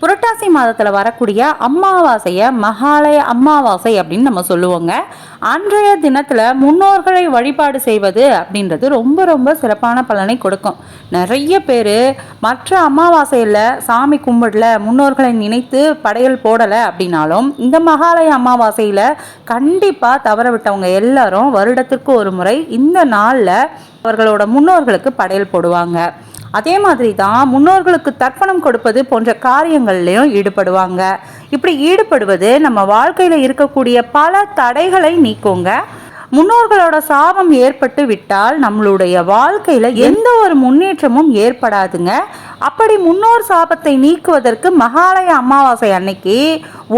புரட்டாசி மாதத்தில் வரக்கூடிய அமாவாசையை மகாலய அம்மாவாசை அப்படின்னு நம்ம சொல்லுவோங்க. அன்றைய தினத்தில் முன்னோர்களை வழிபாடு செய்வது அப்படின்றது ரொம்ப ரொம்ப சிறப்பான பலனை கொடுக்கும். நிறைய பேர் மற்ற அமாவாசையில் சாமி கும்பிடல முன்னோர்களை நினைத்து படையல் போடலை அப்படின்னாலும் இந்த மகாலய அமாவாசையில் கண்டிப்பாக தவற விட்டவங்க எல்லாரும் வருடத்திற்கு ஒரு முறை இந்த நாளில் அவர்களோட முன்னோர்களுக்கு படையல் போடுவாங்க. அதே மாதிரி தான் முன்னோர்களுக்கு தர்ப்பணம் கொடுப்பது போன்ற காரியங்கள்லையும் ஈடுபடுவாங்க. இப்படி ஈடுபடுவது நம்ம வாழ்க்கையில் இருக்கக்கூடிய பல தடைகளை நீக்குங்க. முன்னோர்களோட சாபம் ஏற்பட்டு விட்டால் நம்மளுடைய வாழ்க்கையில் எந்த ஒரு முன்னேற்றமும் ஏற்படாதுங்க. அப்படி முன்னோர் சாபத்தை நீக்குவதற்கு மகாலய அமாவாசை அன்னைக்கு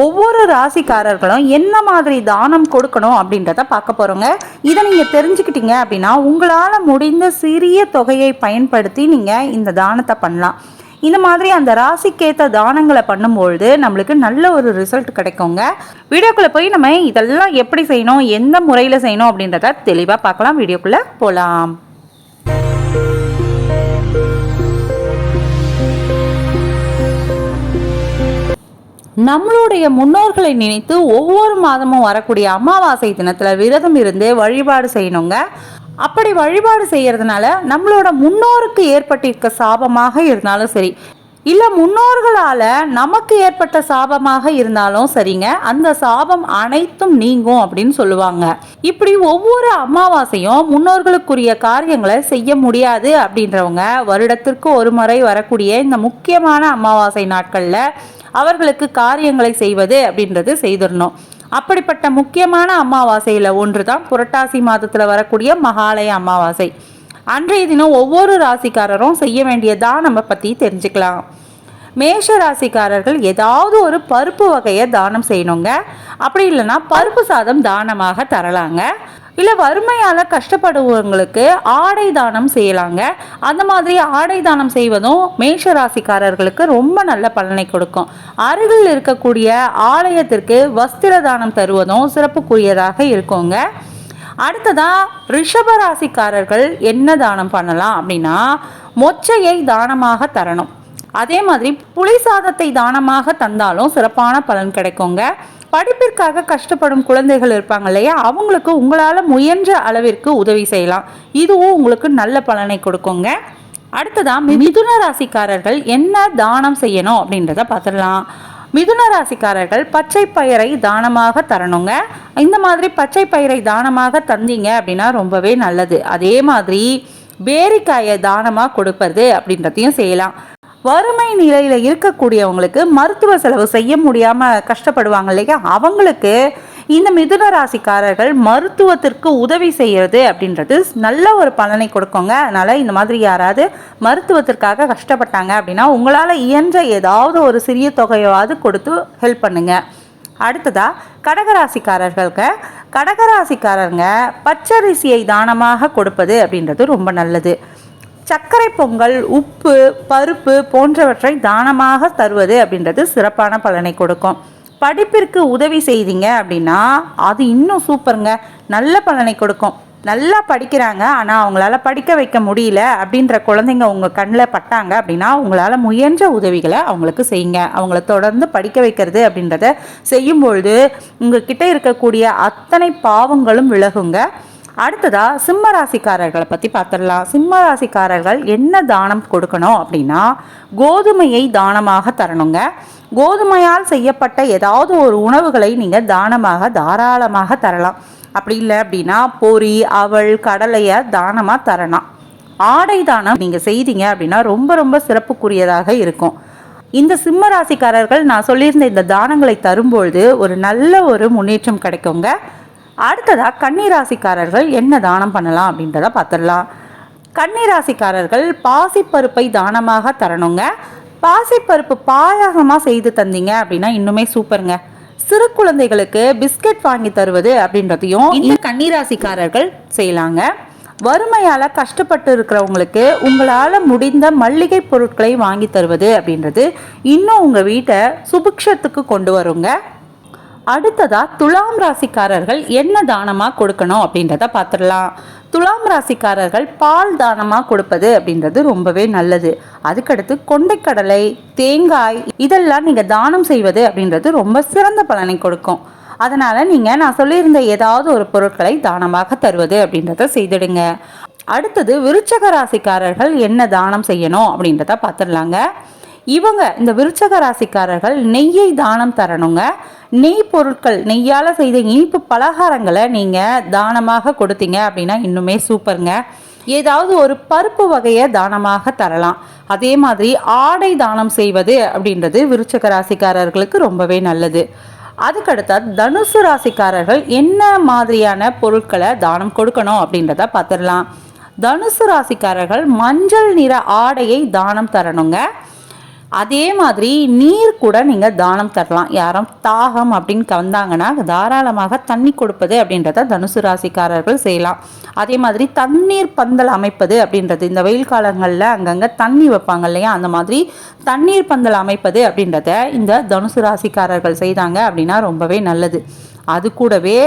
ஒவ்வொரு ராசிக்காரர்களும் என்ன மாதிரி தானம் கொடுக்கணும் அப்படின்றத பார்க்க போகிறோங்க இதை நீங்கள் தெரிஞ்சுக்கிட்டீங்க அப்படின்னா உங்களால் முடிந்த சிறிய தொகையை பயன்படுத்தி நீங்கள் இந்த தானத்தை பண்ணலாம். இந்த மாதிரி அந்த ராசிக்கேற்ற தானங்களை பண்ணும்பொழுது நம்மளுக்கு நல்ல ஒரு ரிசல்ட் கிடைக்குங்க. வீடியோக்குள்ளே போய் நம்ம இதெல்லாம் எப்படி செய்யணும் எந்த முறையில் செய்யணும் அப்படின்றத தெளிவாக பார்க்கலாம். வீடியோக்குள்ளே போகலாம் நம்மளுடைய முன்னோர்களை நினைத்து ஒவ்வொரு மாதமும் வரக்கூடிய அமாவாசை தினத்தில் விரதம் இருந்து வழிபாடு செய்யணுங்க. அப்படி வழிபாடு செய்யறதுனால நம்மளோட முன்னோருக்கு ஏற்பட்டிருக்க சாபமாக இருந்தாலும் சரி இல்லை முன்னோர்களால் நமக்கு ஏற்பட்ட சாபமாக இருந்தாலும் சரிங்க அந்த சாபம் அனைத்தும் நீங்கும் அப்படின்னு சொல்லுவாங்க. இப்படி ஒவ்வொரு அமாவாசையும் முன்னோர்களுக்குரிய காரியங்களை செய்ய முடியாது அப்படின்றவங்க வருடத்திற்கு ஒரு முறை வரக்கூடிய இந்த முக்கியமான அமாவாசை நாட்களில் அவர்களுக்கு காரியங்களை செய்வது அப்படின்றது செய்திடணும். அப்படிப்பட்ட முக்கியமான அமாவாசையில் ஒன்று தான் புரட்டாசி மாதத்தில் வரக்கூடிய மகாலய அமாவாசை. அன்றைய தினம் ஒவ்வொரு ராசிக்காரரும் செய்ய வேண்டிய தானமை பற்றி தெரிஞ்சுக்கலாம். மேஷ ராசிக்காரர்கள் ஏதாவது ஒரு பருப்பு வகையை தானம் செய்யணுங்க. அப்படி இல்லைன்னா பருப்பு சாதம் தானமாக தரலாங்க. இல்லை வறுமையால் கஷ்டப்படுவவங்களுக்கு ஆடை தானம் செய்யலாங்க. அந்த மாதிரி ஆடை தானம் செய்வதும் மேஷ ராசிக்காரர்களுக்கு ரொம்ப நல்ல பலனை கொடுக்கும். அருகில் இருக்கக்கூடிய ஆலயத்திற்கு வஸ்திர தானம் தருவதும் சிறப்புக்குரியதாக இருக்குங்க. அடுத்ததா ரிஷப ராசிக்காரர்கள் என்ன தானம் பண்ணலாம் அப்படின்னா மொச்சையை தானமாக தரணும். அதே மாதிரி புளி சாதத்தை தானமாக தந்தாலும் சிறப்பான பலன் கிடைக்குங்க. படிப்பிற்காக கஷ்டப்படும் குழந்தைகள் இருப்பாங்க இல்லையா? அவங்களுக்கு உங்களால் முயன்ற அளவிற்கு உதவி செய்யலாம். இதுவும் உங்களுக்கு நல்ல பலனை கொடுக்குங்க. அடுத்ததா மிதுன ராசிக்காரர்கள் என்ன தானம் செய்யணும் அப்படின்றத பார்த்துடலாம். மிதுன ராசிக்காரர்கள் பச்சை பயிரை தானமாக தரணுங்க. இந்த மாதிரி பச்சை பயிரை தானமாக தந்தீங்க அப்படின்னா ரொம்பவே நல்லது. அதே மாதிரி பேரிக்காயை தானமாக கொடுப்பது அப்படின்றதையும் செய்யலாம். வறுமை நிலையில் இருக்கக்கூடியவங்களுக்கு மருத்துவ செலவு செய்ய முடியாமல் கஷ்டப்படுவாங்க இல்லையா? அவங்களுக்கு இந்த மிதுன ராசிக்காரர்கள் மருத்துவத்திற்கு உதவி செய்கிறது அப்படின்றது நல்ல ஒரு பலனை கொடுக்குங்க. அதனால் இந்த மாதிரி யாராவது மருத்துவத்திற்காக கஷ்டப்பட்டாங்க அப்படின்னா உங்களால் இயன்ற ஏதாவது ஒரு சிறிய தொகையாவது கொடுத்து ஹெல்ப் பண்ணுங்க. அடுத்ததா கடகராசிக்காரர்களுக்கு கடகராசிக்காரங்க பச்சரிசியை தானமாக கொடுப்பது அப்படின்றது ரொம்ப நல்லது. சர்க்கரை பொங்கல் உப்பு பருப்பு போன்றவற்றை தானமாக தருவது அப்படின்றது சிறப்பான பலனை கொடுக்கும். படிப்பிற்கு உதவி செய்தீங்க அப்படின்னா அது இன்னும் சூப்பருங்க. நல்ல பலனை கொடுக்கும். நல்லா படிக்கிறாங்க ஆனால் அவங்களால படிக்க வைக்க முடியல அப்படின்ற குழந்தைங்க உங்கள் கண்ணில் பட்டாங்க அப்படின்னா உங்களால் முயன்ற உதவிகளை அவங்களுக்கு செய்யுங்க. அவங்கள தொடர்ந்து படிக்க வைக்கிறது அப்படின்றத செய்யும்பொழுது உங்ககிட்ட இருக்கக்கூடிய அத்தனை பாவங்களும் விலகுங்க. அடுத்ததா சிம்ம ராசிக்காரர்களை பற்றி பார்த்துடலாம். சிம்ம ராசிக்காரர்கள் என்ன தானம் கொடுக்கணும் அப்படின்னா கோதுமையை தானமாக தரணுங்க. கோதுமையால் செய்யப்பட்ட ஏதாவது ஒரு உணவுகளை நீங்கள் தானமாக தாராளமாக தரலாம். அப்படி இல்லை அப்படின்னா பொரி அவள் கடலையை தானமாக தரலாம். ஆடை தானம் நீங்கள் செய்தீங்க அப்படின்னா ரொம்ப ரொம்ப சிறப்புக்குரியதாக இருக்கும். இந்த சிம்ம ராசிக்காரர்கள் நான் சொல்லியிருந்த இந்த தானங்களை தரும்பொழுது ஒரு நல்ல ஒரு முன்னேற்றம் கிடைக்குங்க. அடுத்ததாக கன்னிராசிக்காரர்கள் என்ன தானம் பண்ணலாம் அப்படின்றத பார்த்துடலாம். கன்னிராசிக்காரர்கள் பாசிப்பருப்பை தானமாக தரணுங்க. பாசிப்பருப்பு பாயாசமாக செய்து தந்தீங்க அப்படின்னா இன்னுமே சூப்பருங்க. சிறு குழந்தைகளுக்கு பிஸ்கட் வாங்கி தருவது அப்படின்றதையும் இந்த கன்னிராசிக்காரர்கள் செய்யலாங்க. வறுமையால் கஷ்டப்பட்டு இருக்கிறவங்களுக்கு உங்களால் முடிந்த மல்லிகை பொருட்களை வாங்கி தருவது அப்படின்றது இன்னும் உங்கள் வீட்டை சுபிக்ஷத்துக்கு கொண்டு வருங்க. அடுத்ததா துலாம் ராசிக்காரர்கள் என்ன தானமாக கொடுக்கணும் அப்படின்றத பார்த்துடலாம். துலாம் ராசிக்காரர்கள் பால் தானமாக கொடுப்பது அப்படின்றது ரொம்பவே நல்லது. அதுக்கடுத்து கொண்டைக்கடலை தேங்காய் இதெல்லாம் நீங்கள் தானம் செய்வது அப்படின்றது ரொம்ப சிறந்த பலனை கொடுக்கும். அதனால் நீங்கள் நான் சொல்லியிருந்த ஏதாவது ஒரு பொருட்களை தானமாக தருவது அப்படின்றத செய்திடுங்க. அடுத்தது விருச்சக ராசிக்காரர்கள் என்ன தானம் செய்யணும் அப்படின்றத பார்த்துடலாங்க. இவங்க இந்த விருச்சக ராசிக்காரர்கள் நெய்யை தானம் தரணுங்க. நெய் பொருட்கள் நெய்யால் செய்த இனிப்பு பலகாரங்களை நீங்கள் தானமாக கொடுத்தீங்க அப்படின்னா இன்னுமே சூப்பருங்க. ஏதாவது ஒரு பருப்பு வகையை தானமாக தரலாம். அதே மாதிரி ஆடை தானம் செய்வது அப்படின்றது விருச்சக ராசிக்காரர்களுக்கு ரொம்பவே நல்லது. அதுக்கடுத்தா தனுசு ராசிக்காரர்கள் என்ன மாதிரியான பொருட்களை தானம் கொடுக்கணும் அப்படின்றத பார்த்துடலாம். தனுசு ராசிக்காரர்கள் மஞ்சள் நிற ஆடையை தானம் தரணுங்க. அதே மாதிரி நீர் கூட நீங்கள் தானம் தரலாம். யாரும் தாகம் அப்படின்னு வந்தாங்கன்னா தாராளமாக தண்ணி கொடுப்பது அப்படின்றத தனுசு ராசிக்காரர்கள் செய்யலாம். அதே மாதிரி தண்ணீர் பந்தல் அமைப்பது அப்படின்றது இந்த வெயில் காலங்களில் அங்கங்கே தண்ணி வைப்பாங்க இல்லையா? அந்த மாதிரி தண்ணீர் பந்தல் அமைப்பது அப்படின்றத இந்த தனுசு ராசிக்காரர்கள் செய்தாங்க அப்படின்னா ரொம்பவே நல்லது. அது கூடவே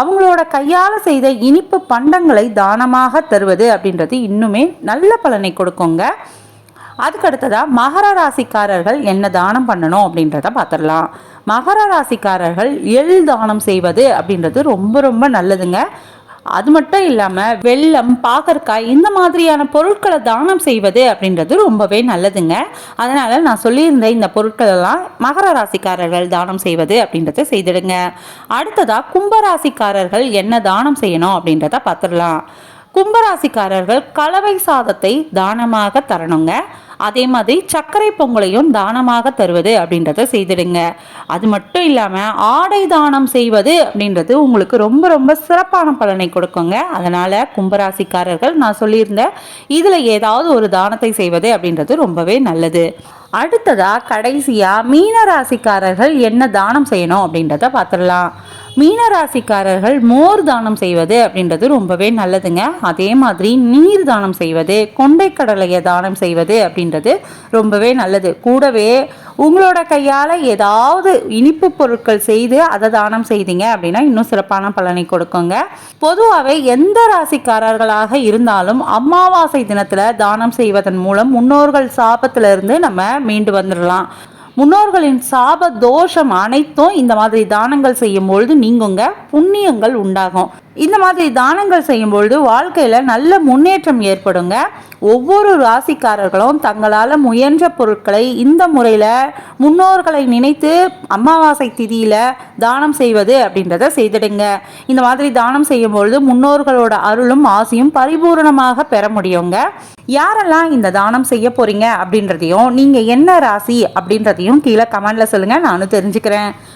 அவங்களோட கையால் செய்த இனிப்பு பண்டங்களை தானமாக தருவது அப்படின்றது இன்னுமே நல்ல பலனை கொடுக்குங்க. அதுக்கு அடுத்ததாக மகர ராசிக்காரர்கள் என்ன தானம் பண்ணணும் அப்படின்றத பார்த்துடலாம் மகர ராசிக்காரர்கள் எள் தானம் செய்வது அப்படின்றது ரொம்ப ரொம்ப நல்லதுங்க. அது மட்டும் இல்லாமல் வெள்ளம் பாகற்காய் இந்த மாதிரியான பொருட்களை தானம் செய்வது அப்படின்றது ரொம்பவே நல்லதுங்க. அதனால் நான் சொல்லியிருந்த இந்த பொருட்களெல்லாம் மகர ராசிக்காரர்கள் தானம் செய்வது அப்படின்றத செய்திடுங்க. அடுத்ததாக கும்பராசிக்காரர்கள் என்ன தானம் செய்யணும் அப்படின்றத பார்த்துடலாம் கும்பராசிக்காரர்கள் கலவை சாதத்தை தானமாக தரணுங்க. அதே மாதிரி சர்க்கரை பொங்கலையும் தானமாக தருவது அப்படின்றத செய்திடுங்க. அது மட்டும் இல்லாமல் ஆடை தானம் செய்வது அப்படின்றது உங்களுக்கு ரொம்ப ரொம்ப சிறப்பான பலனை கொடுக்குங்க. அதனால் கும்பராசிக்காரர்கள் நான் சொல்லியிருந்த இதில் ஏதாவது ஒரு தானத்தை செய்வது அப்படின்றது ரொம்பவே நல்லது. அடுத்ததாக கடைசியாக மீன ராசிக்காரர்கள் என்ன தானம் செய்யணும் அப்படின்றத பார்த்துடலாம். மீனராசிக்காரர்கள் மோர் தானம் செய்வது அப்படின்றது ரொம்பவே நல்லதுங்க. அதே மாதிரி நீர் தானம் செய்வது கொண்டைக்கடலையை தானம் செய்வது அப்படின்றது ரொம்பவே நல்லது. கூடவே உங்களோட கையால் ஏதாவது இனிப்பு பொருட்கள் செய்து அதை தானம் செய்தீங்க அப்படின்னா இன்னும் சிறப்பான பலனை கொடுக்குங்க. பொதுவாகவே எந்த ராசிக்காரர்களாக இருந்தாலும் அமாவாசை தினத்தில் தானம் செய்வதன் மூலம் முன்னோர்கள் சாபத்திலிருந்து நம்ம மீண்டு வந்துடலாம் முன்னோர்களின் சாப தோஷம் அனைத்தும் இந்த மாதிரி தானங்கள் செய்யும் பொழுது நீங்குங்க புண்ணியங்கள் உண்டாகும். இந்த மாதிரி தானங்கள் செய்யும்பொழுது வாழ்க்கையில் நல்ல முன்னேற்றம் ஏற்படுங்க. ஒவ்வொரு ராசிக்காரர்களும் தங்களால் முயன்ற பொருட்களை இந்த முறையில் முன்னோர்களை நினைத்து அமாவாசை திதியில் தானம் செய்வது அப்படின்றத செய்திடுங்க. இந்த மாதிரி தானம் செய்யும்பொழுது முன்னோர்களோட அருளும் ஆசையும் பரிபூர்ணமாக பெற முடியுங்க. யாரெல்லாம் இந்த தானம் செய்ய போகிறீங்க அப்படின்றதையும் நீங்கள் என்ன ராசி அப்படின்றதையும் கீழே கமெண்டில் சொல்லுங்கள் நானும் தெரிஞ்சுக்கிறேன்.